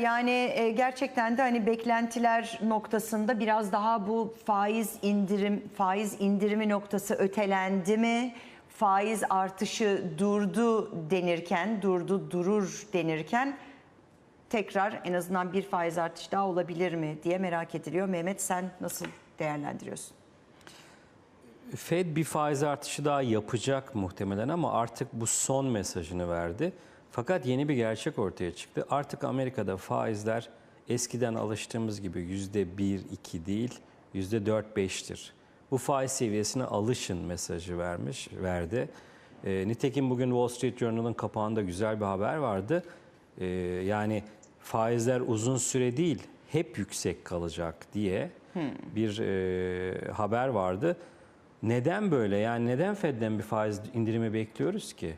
Yani e, gerçekten de hani beklentiler noktasında biraz daha bu faiz indirim faiz indirimi noktası ötelendi mi? Faiz artışı durdu denirken, durdu durur denirken tekrar en azından bir faiz artışı daha olabilir mi diye merak ediliyor. Mehmet sen nasıl değerlendiriyorsun? Fed bir faiz artışı daha yapacak muhtemelen ama artık bu son mesajını verdi. Fakat yeni bir gerçek ortaya çıktı. Artık Amerika'da faizler eskiden alıştığımız gibi yüzde bir, iki değil, yüzde dört, beştir. Bu faiz seviyesine alışın mesajı vermiş, verdi. E, nitekim bugün Wall Street Journal'ın kapağında güzel bir haber vardı. E, yani faizler uzun süre değil, hep yüksek kalacak diye bir e, haber vardı. Neden böyle? Yani neden Fed'den bir faiz indirimi bekliyoruz ki?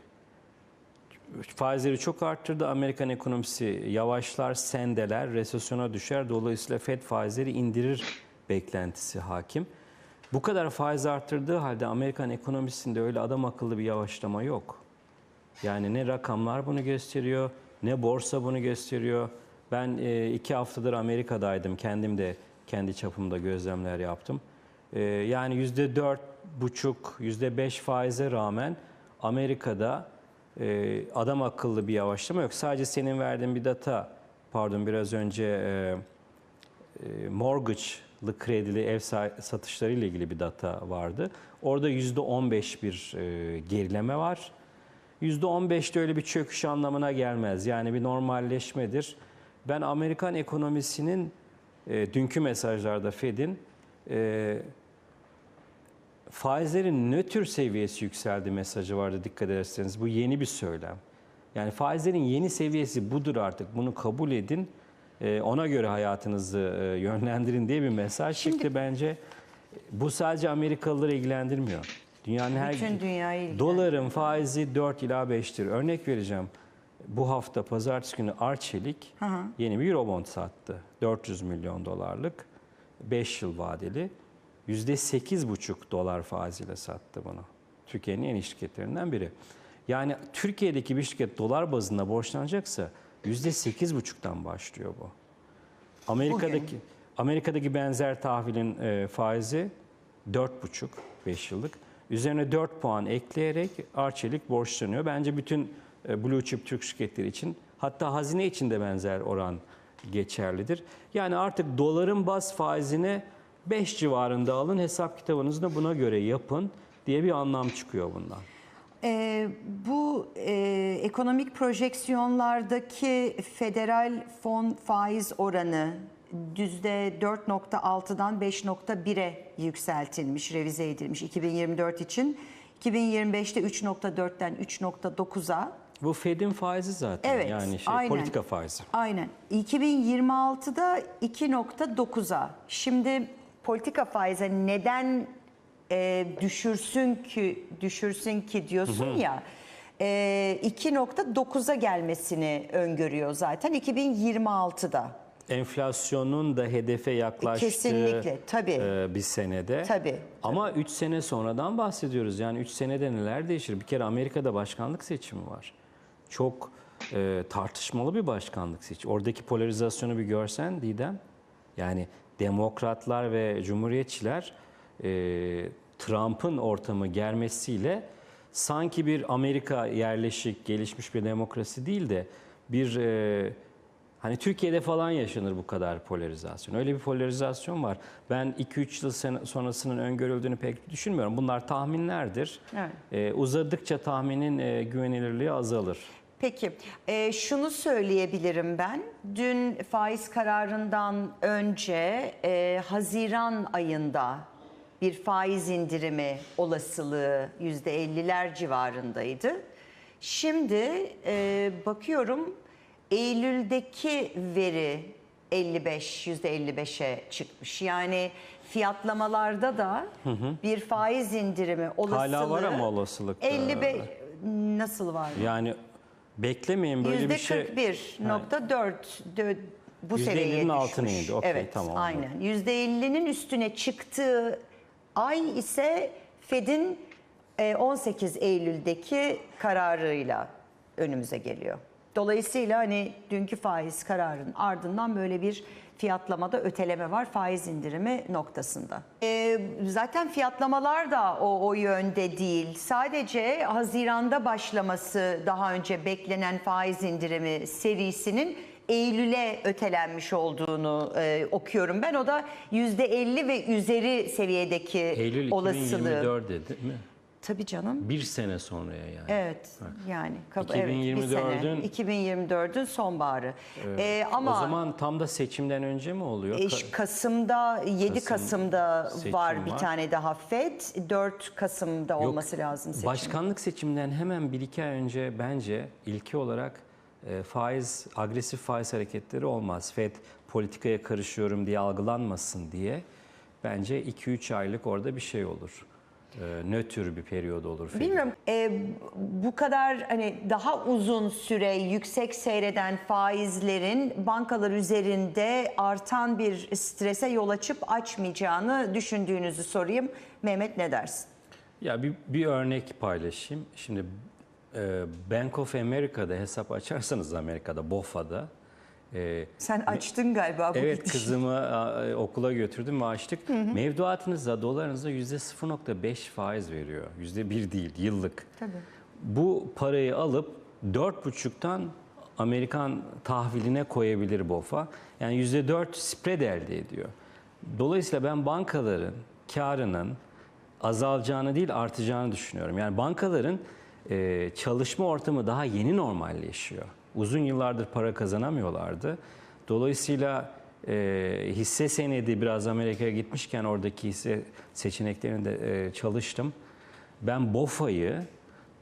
Faizleri çok arttırdı. Amerikan ekonomisi yavaşlar, sendeler, resesyona düşer. Dolayısıyla Fed faizleri indirir beklentisi hakim. Bu kadar faiz arttırdığı halde Amerikan ekonomisinde öyle adam akıllı bir yavaşlama yok. Yani ne rakamlar bunu gösteriyor, ne borsa bunu gösteriyor. Ben e, iki haftadır Amerika'daydım. Kendim de kendi çapımda gözlemler yaptım. E, yani yüzde dört buçuk, yüzde beş faize rağmen Amerika'da e, adam akıllı bir yavaşlama yok. Sadece senin verdiğin bir data, pardon biraz önce e, e, mortgage'lı kredili ev sa- satışları ile ilgili bir data vardı. Orada yüzde 15 bir e, gerileme var. Yüzde 15 de öyle bir çöküş anlamına gelmez. Yani bir normalleşmedir. Ben Amerikan ekonomisinin e, dünkü mesajlarda Fed'in e, faizlerin nötr seviyesi yükseldi mesajı vardı dikkat ederseniz. Bu yeni bir söylem. Yani faizlerin yeni seviyesi budur artık. Bunu kabul edin. e, ona göre hayatınızı e, yönlendirin diye bir mesaj çıktı bence. Bu sadece Amerikalıları ilgilendirmiyor. Dünyanın her Bütün dünyayı. Doların faizi 4 ila 5'tir. Örnek vereceğim. Bu hafta pazartesi günü Arçelik yeni bir Eurobond sattı. 400 milyon dolarlık 5 yıl vadeli. %8,5 dolar faiziyle sattı bunu. Türkiye'nin en iyi şirketlerinden biri. Yani Türkiye'deki bir şirket dolar bazında borçlanacaksa %8,5'tan başlıyor bu. Amerika'daki Amerika'daki benzer tahvilin e, faizi 4,5 5 yıllık. Üzerine 4 puan ekleyerek Arçelik borçlanıyor. Bence bütün e, blue chip Türk şirketleri için hatta hazine için de benzer oran geçerlidir. Yani artık doların baz faizine 5 civarında alın hesap kitabınızı da buna göre yapın diye bir anlam çıkıyor bundan. Ee, bu e, ekonomik projeksiyonlardaki federal fon faiz oranı %4.6'dan 5.1'e yükseltilmiş, revize edilmiş 2024 için. 2025'te 3.4'ten 3.9'a. Bu Fed'in faizi zaten Evet, yani şey aynen. politika faizi. Aynen. 2026'da 2.9'a. Şimdi politika faize neden e, düşürsün ki düşürsün ki diyorsun ya. E, 2.9'a gelmesini öngörüyor zaten 2026'da. Enflasyonun da hedefe yaklaştığı Kesinlikle, tabii. e, bir senede. Tabii, Ama 3 sene sonradan bahsediyoruz. Yani 3 senede neler değişir? Bir kere Amerika'da başkanlık seçimi var. Çok e, tartışmalı bir başkanlık seçimi. Oradaki polarizasyonu bir görsen Didem. Yani demokratlar ve cumhuriyetçiler e, Trump'ın ortamı germesiyle sanki bir Amerika yerleşik, gelişmiş bir demokrasi değil de bir e, Hani Türkiye'de falan yaşanır bu kadar polarizasyon. Öyle bir polarizasyon var. Ben 2-3 yıl sonrasının öngörüldüğünü pek düşünmüyorum. Bunlar tahminlerdir. Evet. Ee, uzadıkça tahminin e, güvenilirliği azalır. Peki, e, şunu söyleyebilirim ben. Dün faiz kararından önce e, Haziran ayında bir faiz indirimi olasılığı yüzde 50'ler civarındaydı. Şimdi e, bakıyorum Eylül'deki veri 55 yüzde 55'e çıkmış. Yani fiyatlamalarda da bir faiz indirimi olasılığı Hala var ama olasılık. 55 nasıl var? Yani beklemeyin böyle bir şey. 41.4 dö- bu %50'nin seviyeye düşmüş. altına indi. Okey, evet, tamam, aynen. Yüzde 50'nin üstüne çıktığı ay ise Fed'in e, 18 Eylül'deki kararıyla önümüze geliyor. Dolayısıyla hani dünkü faiz kararının ardından böyle bir fiyatlamada öteleme var faiz indirimi noktasında. Ee, zaten fiyatlamalar da o, o yönde değil. Sadece Haziran'da başlaması daha önce beklenen faiz indirimi serisinin Eylül'e ötelenmiş olduğunu e, okuyorum. Ben o da %50 ve üzeri seviyedeki Eylül olasılığı. 2024 dedi mi? Tabii canım. Bir sene sonraya yani. Evet yani kab- evet, bir 2024'ün sene. 2024'ün sonbaharı. Ee, ama O zaman tam da seçimden önce mi oluyor? eş- Kasım'da 7 Kasım Kasım'da seçim var bir var. tane daha FED 4 Kasım'da Yok, olması lazım seçim. Başkanlık seçiminden hemen bir iki ay önce bence ilki olarak e, faiz, agresif faiz hareketleri olmaz. FED politikaya karışıyorum diye algılanmasın diye bence 2-3 aylık orada bir şey olur. E, nötr bir periyod olur. Fed'in. Bilmiyorum e, bu kadar hani daha uzun süre yüksek seyreden faizlerin bankalar üzerinde artan bir strese yol açıp açmayacağını düşündüğünüzü sorayım. Mehmet ne dersin? Ya bir, bir örnek paylaşayım. Şimdi e, Bank of America'da hesap açarsanız Amerika'da, BOFA'da e, Sen açtın galiba bu Evet gidiş. kızımı a, okula götürdüm ve açtık. Mevduatınızda dolarınıza yüzde 0.5 faiz veriyor. Yüzde bir değil yıllık. Tabii. Bu parayı alıp 4.5'tan Amerikan tahviline koyabilir BOFA. Yani yüzde 4 spread elde ediyor. Dolayısıyla ben bankaların karının azalacağını değil artacağını düşünüyorum. Yani bankaların e, çalışma ortamı daha yeni normalleşiyor. Uzun yıllardır para kazanamıyorlardı. Dolayısıyla e, hisse senedi biraz Amerika'ya gitmişken oradaki hisse seçeneklerinde e, çalıştım. Ben BOFA'yı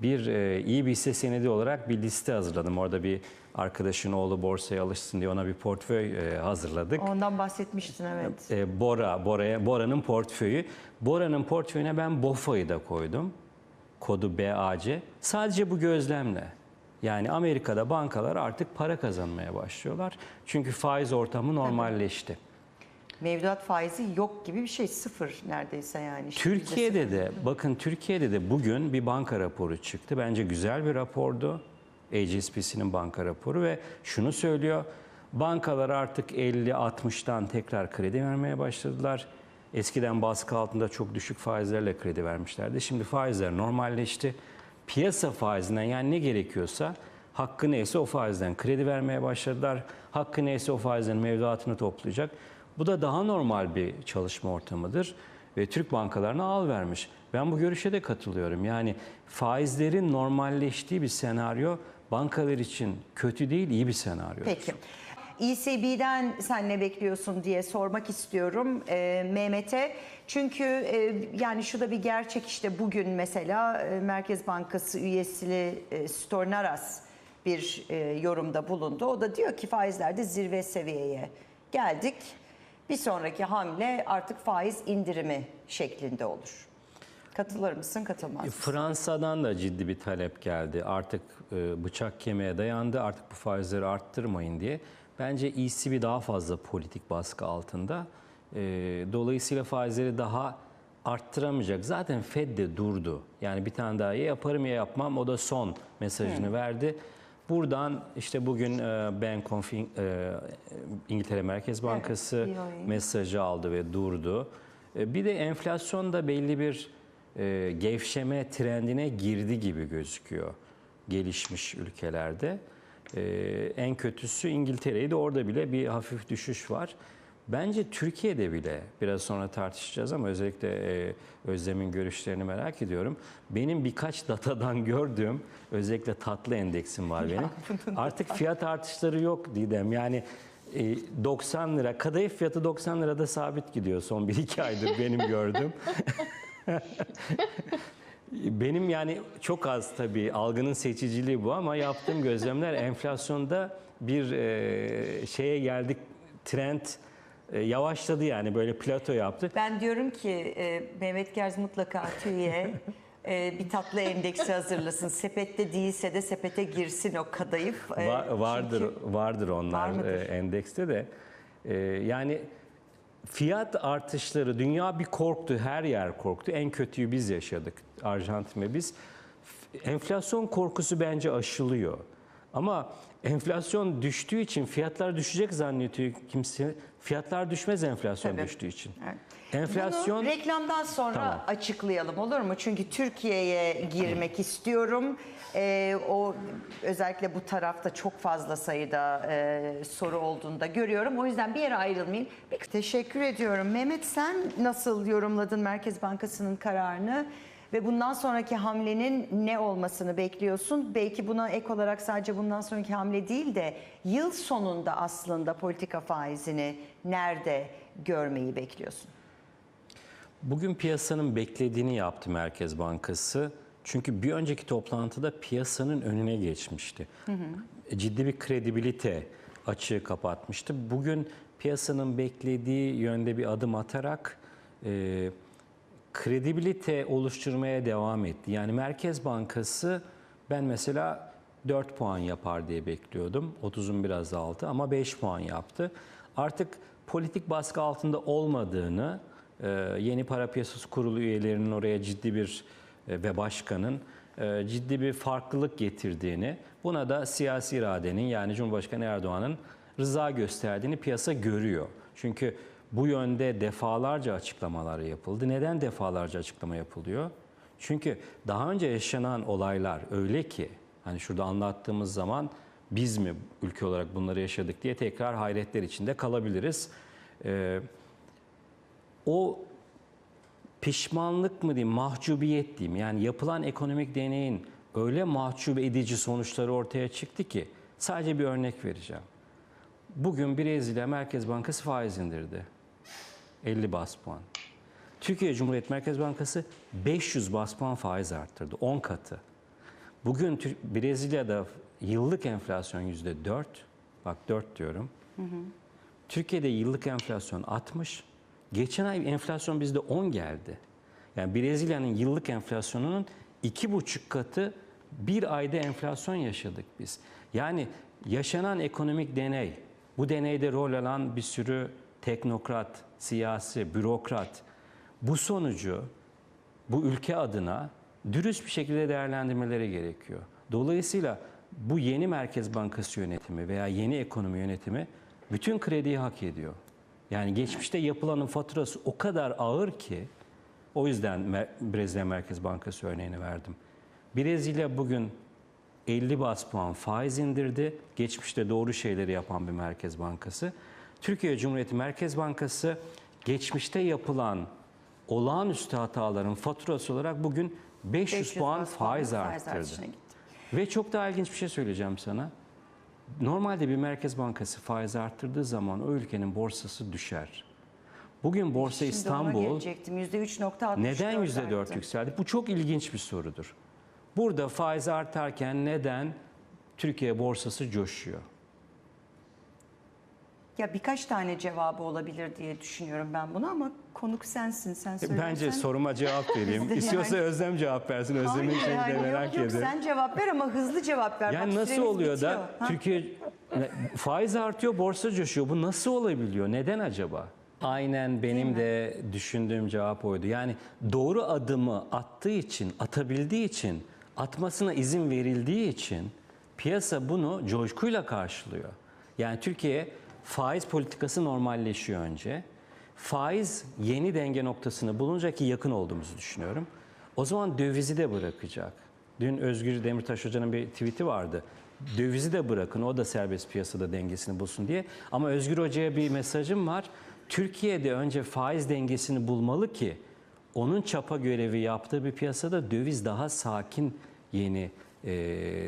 bir e, iyi bir hisse senedi olarak bir liste hazırladım. Orada bir arkadaşın oğlu borsaya alışsın diye ona bir portföy e, hazırladık. Ondan bahsetmiştin evet. E, Bora, Bora'ya, Bora'nın portföyü. Bora'nın portföyüne ben BOFA'yı da koydum. Kodu BAC. Sadece bu gözlemle. Yani Amerika'da bankalar artık para kazanmaya başlıyorlar. Çünkü faiz ortamı normalleşti. Mevduat faizi yok gibi bir şey sıfır neredeyse yani. İşte Türkiye'de yüzde de bakın Türkiye'de de bugün bir banka raporu çıktı. Bence güzel bir rapordu. HSBC'nin banka raporu ve şunu söylüyor. Bankalar artık 50-60'tan tekrar kredi vermeye başladılar. Eskiden baskı altında çok düşük faizlerle kredi vermişlerdi. Şimdi faizler normalleşti. Piyasa faizinden yani ne gerekiyorsa hakkı neyse o faizden kredi vermeye başladılar. Hakkı neyse o faizden mevduatını toplayacak. Bu da daha normal bir çalışma ortamıdır ve Türk bankalarına al vermiş. Ben bu görüşe de katılıyorum. Yani faizlerin normalleştiği bir senaryo bankalar için kötü değil, iyi bir senaryo. Peki. ECB'den sen ne bekliyorsun diye sormak istiyorum e, Mehmet'e. Çünkü e, yani şu da bir gerçek işte bugün mesela e, Merkez Bankası üyesi e, Stornaras bir e, yorumda bulundu. O da diyor ki faizlerde zirve seviyeye geldik. Bir sonraki hamle artık faiz indirimi şeklinde olur. Katılır mısın, katılmaz mısın? Fransa'dan da ciddi bir talep geldi. Artık e, bıçak kemiğe dayandı. Artık bu faizleri arttırmayın diye. Bence ECB daha fazla politik baskı altında. E, Dolayısıyla faizleri daha arttıramayacak. Zaten Fed de durdu. Yani bir tane daha ya yaparım ya yapmam. O da son mesajını verdi. Buradan işte bugün e, Bank of e, İngiltere Merkez Bankası BOE. mesajı aldı ve durdu. E, Bir de enflasyon da belli bir gevşeme trendine girdi gibi gözüküyor gelişmiş ülkelerde. E, en kötüsü İngiltere'ydi orada bile bir hafif düşüş var. Bence Türkiye'de bile biraz sonra tartışacağız ama özellikle e, Özlem'in görüşlerini merak ediyorum. Benim birkaç datadan gördüğüm özellikle tatlı endeksim var benim. Artık fiyat artışları yok Didem. Yani e, 90 lira, kadayıf fiyatı 90 lirada sabit gidiyor son 1-2 aydır benim gördüğüm. Benim yani çok az tabii algının seçiciliği bu ama yaptığım gözlemler enflasyonda bir e, şeye geldik trend e, yavaşladı yani böyle plato yaptı. Ben diyorum ki e, Mehmet Gerz mutlaka TÜİ'ye e, bir tatlı endeksi hazırlasın. Sepette değilse de sepete girsin o kadayıf. E, Va- vardır vardır onlar Var mıdır? e, endekste de. E, yani fiyat artışları dünya bir korktu, her yer korktu. En kötüyü biz yaşadık Arjantin ve biz. Enflasyon korkusu bence aşılıyor. Ama enflasyon düştüğü için fiyatlar düşecek zannediyor kimse. Fiyatlar düşmez enflasyon Tabii. düştüğü için. Evet. Enflasyon Bunu reklamdan sonra Tamam. açıklayalım olur mu? Çünkü Türkiye'ye girmek istiyorum. Ee, o özellikle bu tarafta çok fazla sayıda e, soru olduğunu da görüyorum. O yüzden bir yere ayrılmayın. Peki, teşekkür ediyorum. Mehmet sen nasıl yorumladın Merkez Bankası'nın kararını? Ve bundan sonraki hamlenin ne olmasını bekliyorsun? Belki buna ek olarak sadece bundan sonraki hamle değil de yıl sonunda aslında politika faizini nerede görmeyi bekliyorsun? Bugün piyasanın beklediğini yaptı Merkez Bankası. Çünkü bir önceki toplantıda piyasanın önüne geçmişti. Ciddi bir kredibilite açığı kapatmıştı. Bugün piyasanın beklediği yönde bir adım atarak e, kredibilite oluşturmaya devam etti. Yani Merkez Bankası ben mesela 4 puan yapar diye bekliyordum. 30'un biraz altı ama 5 puan yaptı. Artık politik baskı altında olmadığını, yeni para piyasası kurulu üyelerinin oraya ciddi bir e, ve başkanın e, ciddi bir farklılık getirdiğini, buna da siyasi iradenin yani Cumhurbaşkanı Erdoğan'ın rıza gösterdiğini piyasa görüyor. Çünkü bu yönde defalarca açıklamalar yapıldı. Neden defalarca açıklama yapılıyor? Çünkü daha önce yaşanan olaylar öyle ki hani şurada anlattığımız zaman biz mi ülke olarak bunları yaşadık diye tekrar hayretler içinde kalabiliriz. Ee, o pişmanlık mı diyeyim, mahcubiyet diyeyim. Yani yapılan ekonomik deneyin öyle mahcup edici sonuçları ortaya çıktı ki sadece bir örnek vereceğim. Bugün Brezilya Merkez Bankası faiz indirdi. 50 bas puan. Türkiye Cumhuriyet Merkez Bankası 500 bas puan faiz arttırdı. 10 katı. Bugün Brezilya'da yıllık enflasyon %4. Bak 4 diyorum. Türkiye'de yıllık enflasyon 60. Geçen ay enflasyon bizde 10 geldi. Yani Brezilya'nın yıllık enflasyonunun iki buçuk katı bir ayda enflasyon yaşadık biz. Yani yaşanan ekonomik deney, bu deneyde rol alan bir sürü teknokrat, siyasi, bürokrat bu sonucu bu ülke adına dürüst bir şekilde değerlendirmeleri gerekiyor. Dolayısıyla bu yeni Merkez Bankası yönetimi veya yeni ekonomi yönetimi bütün krediyi hak ediyor. Yani geçmişte yapılanın faturası o kadar ağır ki o yüzden Brezilya Merkez Bankası örneğini verdim. Brezilya bugün 50 bas puan faiz indirdi. Geçmişte doğru şeyleri yapan bir merkez bankası. Türkiye Cumhuriyeti Merkez Bankası geçmişte yapılan olağanüstü hataların faturası olarak bugün 500, 500 puan faiz faiz arttırdı. gitti. Ve çok daha ilginç bir şey söyleyeceğim sana. Normalde bir merkez bankası faiz arttırdığı zaman o ülkenin borsası düşer. Bugün Borsa Şimdi İstanbul gelecektim. %3.64 neden %4 arttı. yükseldi? Bu çok ilginç bir sorudur. Burada faiz artarken neden Türkiye borsası coşuyor? Ya birkaç tane cevabı olabilir diye düşünüyorum ben bunu ama konuk sensin. Sen Bence söylersen. soruma cevap vereyim. De İstiyorsa yani- Özlem cevap versin. Özlem'in Hayır, şeyini de hayır, merak ediyorum. sen cevap ver ama hızlı cevap ver. Yani Bak, nasıl oluyor bitiyor. da Ha? Türkiye faiz artıyor, borsa coşuyor. Bu nasıl olabiliyor? Neden acaba? Aynen benim de düşündüğüm cevap oydu. Yani doğru adımı attığı için, atabildiği için, atmasına izin verildiği için piyasa bunu coşkuyla karşılıyor. Yani Türkiye faiz politikası normalleşiyor önce. Faiz yeni denge noktasını bulunca ki yakın olduğumuzu düşünüyorum. O zaman dövizi de bırakacak. Dün Özgür Demirtaş Hoca'nın bir tweet'i vardı. Dövizi de bırakın o da serbest piyasada dengesini bulsun diye. Ama Özgür Hoca'ya bir mesajım var. Türkiye'de önce faiz dengesini bulmalı ki onun çapa görevi yaptığı bir piyasada döviz daha sakin yeni e,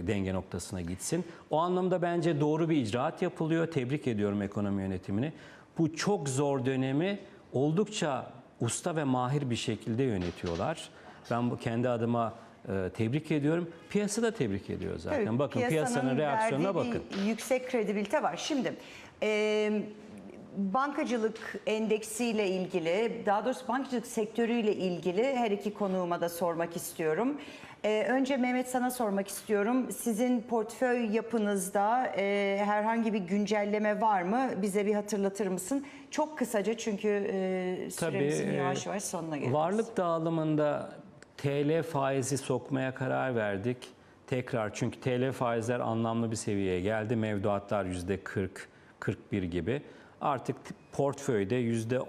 denge noktasına gitsin. O anlamda bence doğru bir icraat yapılıyor. Tebrik ediyorum ekonomi yönetimini. Bu çok zor dönemi oldukça usta ve mahir bir şekilde yönetiyorlar. Ben bu kendi adıma e, tebrik ediyorum. Piyasa da tebrik ediyor zaten. Tabii, bakın piyasanın reaksiyonuna verdiği bakın. yüksek kredibilite var. Şimdi e, bankacılık endeksiyle ilgili, daha doğrusu bankacılık sektörüyle ilgili her iki konuğuma da sormak istiyorum. E, önce Mehmet sana sormak istiyorum. Sizin portföy yapınızda e, herhangi bir güncelleme var mı? Bize bir hatırlatır mısın? Çok kısaca çünkü e, süremizin e, yavaş yavaş sonuna geliyoruz. Varlık dağılımında TL faizi sokmaya karar verdik. tekrar çünkü TL faizler anlamlı bir seviyeye geldi. Mevduatlar yüzde 40, 41 gibi. Artık portföyde yüzde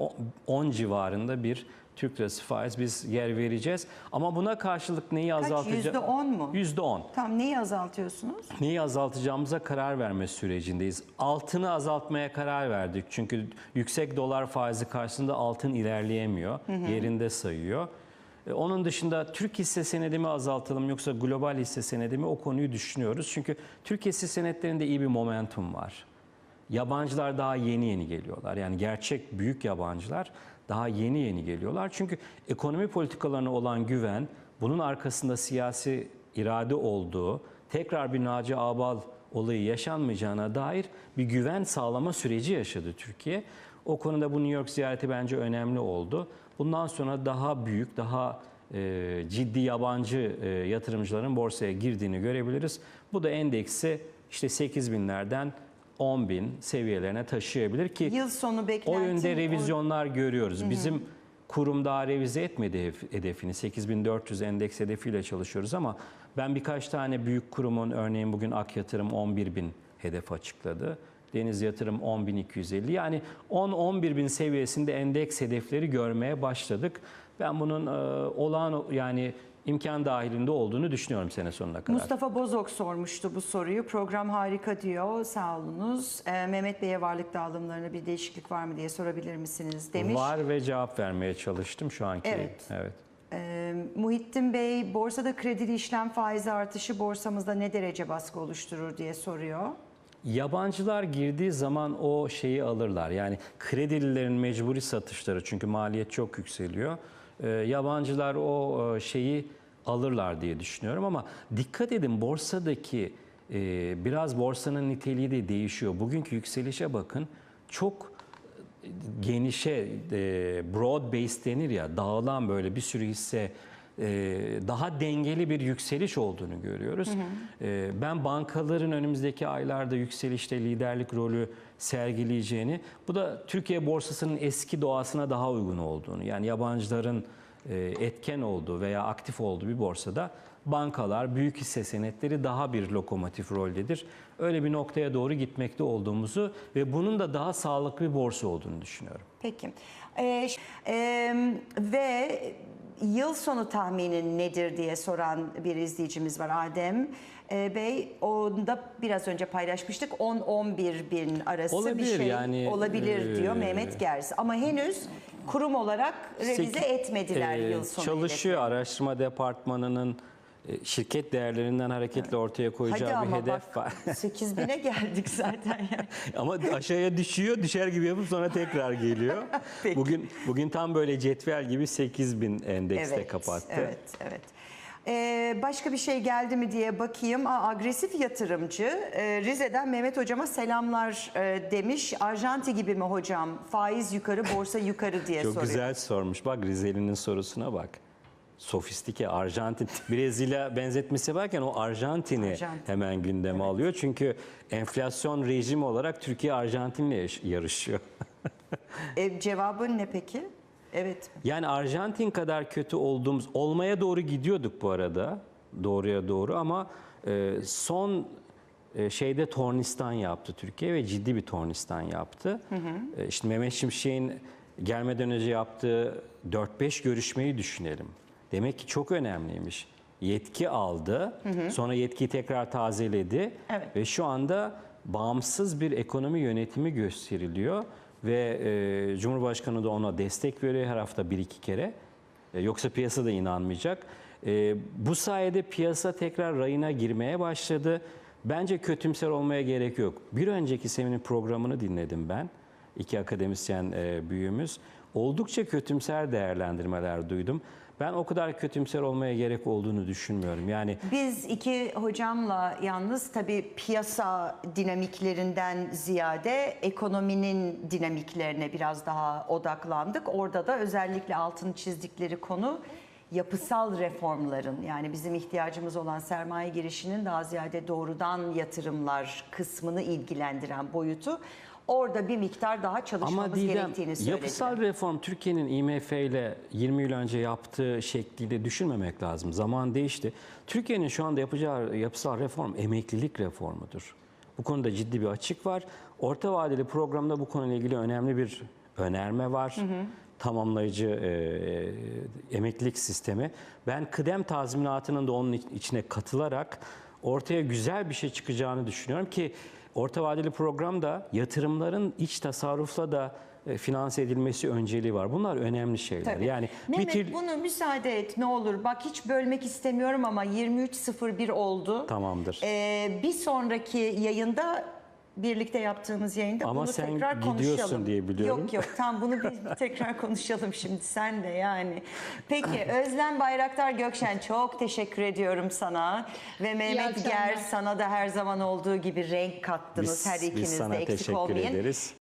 10 civarında bir Türk lirası faiz biz yer vereceğiz. Ama buna karşılık neyi azaltacağız? Yüzde on mu? Yüzde 10. Tam neyi azaltıyorsunuz? Neyi azaltacağımıza karar verme sürecindeyiz. Altını azaltmaya karar verdik. Çünkü yüksek dolar faizi karşısında altın ilerleyemiyor. Yerinde sayıyor. E, Onun dışında Türk hisse senedi mi azaltalım yoksa global hisse senedi mi o konuyu düşünüyoruz. Çünkü Türk hisse senetlerinde iyi bir momentum var. Yabancılar daha yeni yeni geliyorlar. Yani gerçek büyük yabancılar daha yeni yeni geliyorlar. Çünkü ekonomi politikalarına olan güven, bunun arkasında siyasi irade olduğu, tekrar bir Naci Ağbal olayı yaşanmayacağına dair bir güven sağlama süreci yaşadı Türkiye. O konuda bu New York ziyareti bence önemli oldu. Bundan sonra daha büyük, daha e, ciddi yabancı e, yatırımcıların borsaya girdiğini görebiliriz. Bu da endeksi işte 8 binlerden 10 bin seviyelerine taşıyabilir ki Yıl sonu o beklentim... yönde revizyonlar görüyoruz. Bizim kurum daha revize etmedi hedef- hedefini. 8400 endeks hedefiyle çalışıyoruz ama ben birkaç tane büyük kurumun örneğin bugün Ak Yatırım 11 bin hedef açıkladı. Deniz Yatırım 10.250 yani 10-11 bin seviyesinde endeks hedefleri görmeye başladık. Ben bunun e, olağan yani imkan dahilinde olduğunu düşünüyorum sene sonuna kadar. Mustafa Bozok sormuştu bu soruyu. Program harika diyor. Sağ olunuz. Ee, Mehmet Bey'e varlık dağılımlarında bir değişiklik var mı diye sorabilir misiniz demiş. Var ve cevap vermeye çalıştım şu anki. Evet. evet. Ee, Muhittin Bey, borsada kredili işlem faizi artışı borsamızda ne derece baskı oluşturur diye soruyor. Yabancılar girdiği zaman o şeyi alırlar. Yani kredililerin mecburi satışları çünkü maliyet çok yükseliyor. Ee, yabancılar o e, şeyi alırlar diye düşünüyorum ama dikkat edin borsadaki e, biraz borsanın niteliği de değişiyor. Bugünkü yükselişe bakın çok genişe, e, broad base denir ya, dağılan böyle bir sürü hisse e, daha dengeli bir yükseliş olduğunu görüyoruz. E, Ben bankaların önümüzdeki aylarda yükselişte liderlik rolü sergileyeceğini, bu da Türkiye borsasının eski doğasına daha uygun olduğunu, yani yabancıların e, etken olduğu veya aktif olduğu bir borsada bankalar, büyük hisse senetleri daha bir lokomotif roldedir. Öyle bir noktaya doğru gitmekte olduğumuzu ve bunun da daha sağlıklı bir borsa olduğunu düşünüyorum. Peki. Ee, e, ve yıl sonu tahminin nedir diye soran bir izleyicimiz var Adem Ee, Bey. Onda biraz önce paylaşmıştık 10-11 bin arası bir Olabilir şey yani, olabilir diyor e, Mehmet Gers. Ama henüz kurum olarak revize Seki- etmediler e, yıl sonu Çalışıyor araştırma departmanının e, şirket değerlerinden hareketle ortaya koyacağı Hadi bir ama hedef var. bak 8 bine geldik zaten yani. Ama aşağıya düşüyor, düşer gibi yapıp sonra tekrar geliyor. Bugün bugün tam böyle cetvel gibi 8000 endekste kapattı. Evet, evet. Ee, başka bir şey geldi mi diye bakayım. Aa, agresif yatırımcı e, Rize'den Mehmet hocama selamlar e, demiş. Arjanti gibi mi hocam? Faiz yukarı, borsa yukarı diye Çok soruyor. güzel sormuş. Bak Rizeli'nin sorusuna bak. Sofistike Arjantin. Brezilya benzetmesi varken o Arjantin'i Arjantin. hemen gündeme alıyor. Çünkü enflasyon rejimi olarak Türkiye Arjantin'le yarışıyor. E, cevabın ne peki? Evet. Yani Arjantin kadar kötü olduğumuz, olmaya doğru gidiyorduk bu arada. Doğruya doğru ama e, son e, şeyde tornistan yaptı Türkiye ve ciddi bir tornistan yaptı. E, işte Mehmet Şimşek'in gelmeden önce yaptığı 4-5 görüşmeyi düşünelim. Demek ki çok önemliymiş. Yetki aldı, sonra yetkiyi tekrar tazeledi Evet. ve şu anda bağımsız bir ekonomi yönetimi gösteriliyor ve e, Cumhurbaşkanı da ona destek veriyor her hafta bir iki kere. E, yoksa piyasa da inanmayacak. E, bu sayede piyasa tekrar rayına girmeye başladı. Bence kötümser olmaya gerek yok. Bir önceki seminin programını dinledim ben. İki akademisyen e, büyüğümüz. Oldukça kötümser değerlendirmeler duydum. Ben o kadar kötümser olmaya gerek olduğunu düşünmüyorum. Yani Biz iki hocamla yalnız tabii piyasa dinamiklerinden ziyade ekonominin dinamiklerine biraz daha odaklandık. Orada da özellikle altını çizdikleri konu yapısal reformların yani bizim ihtiyacımız olan sermaye girişinin daha ziyade doğrudan yatırımlar kısmını ilgilendiren boyutu. Orada bir miktar daha çalışmamız Ama Didem gerektiğini söylediler. yapısal reform Türkiye'nin IMF ile 20 yıl önce yaptığı şekliyle düşünmemek lazım. Zaman değişti. Türkiye'nin şu anda yapacağı yapısal reform emeklilik reformudur. Bu konuda ciddi bir açık var. Orta vadeli programda bu konuyla ilgili önemli bir önerme var. Tamamlayıcı e, emeklilik sistemi. Ben kıdem tazminatının da onun iç- içine katılarak ortaya güzel bir şey çıkacağını düşünüyorum ki orta vadeli programda yatırımların iç tasarrufla da e, finanse edilmesi önceliği var. Bunlar önemli şeyler. Tabii. Yani Mehmet bir til- bunu müsaade et ne olur. Bak hiç bölmek istemiyorum ama 23.01 oldu. Tamamdır. Ee, bir sonraki yayında birlikte yaptığımız yayında Ama bunu sen tekrar gidiyorsun konuşalım. diye biliyorum. Yok yok tam bunu bir tekrar konuşalım şimdi sen de yani. Peki Özlem Bayraktar Gökşen çok teşekkür ediyorum sana ve Mehmet akşamlar. Ger sana da her zaman olduğu gibi renk kattınız Biz- her biz ikiniz sana de eksik teşekkür olmayın. ederiz.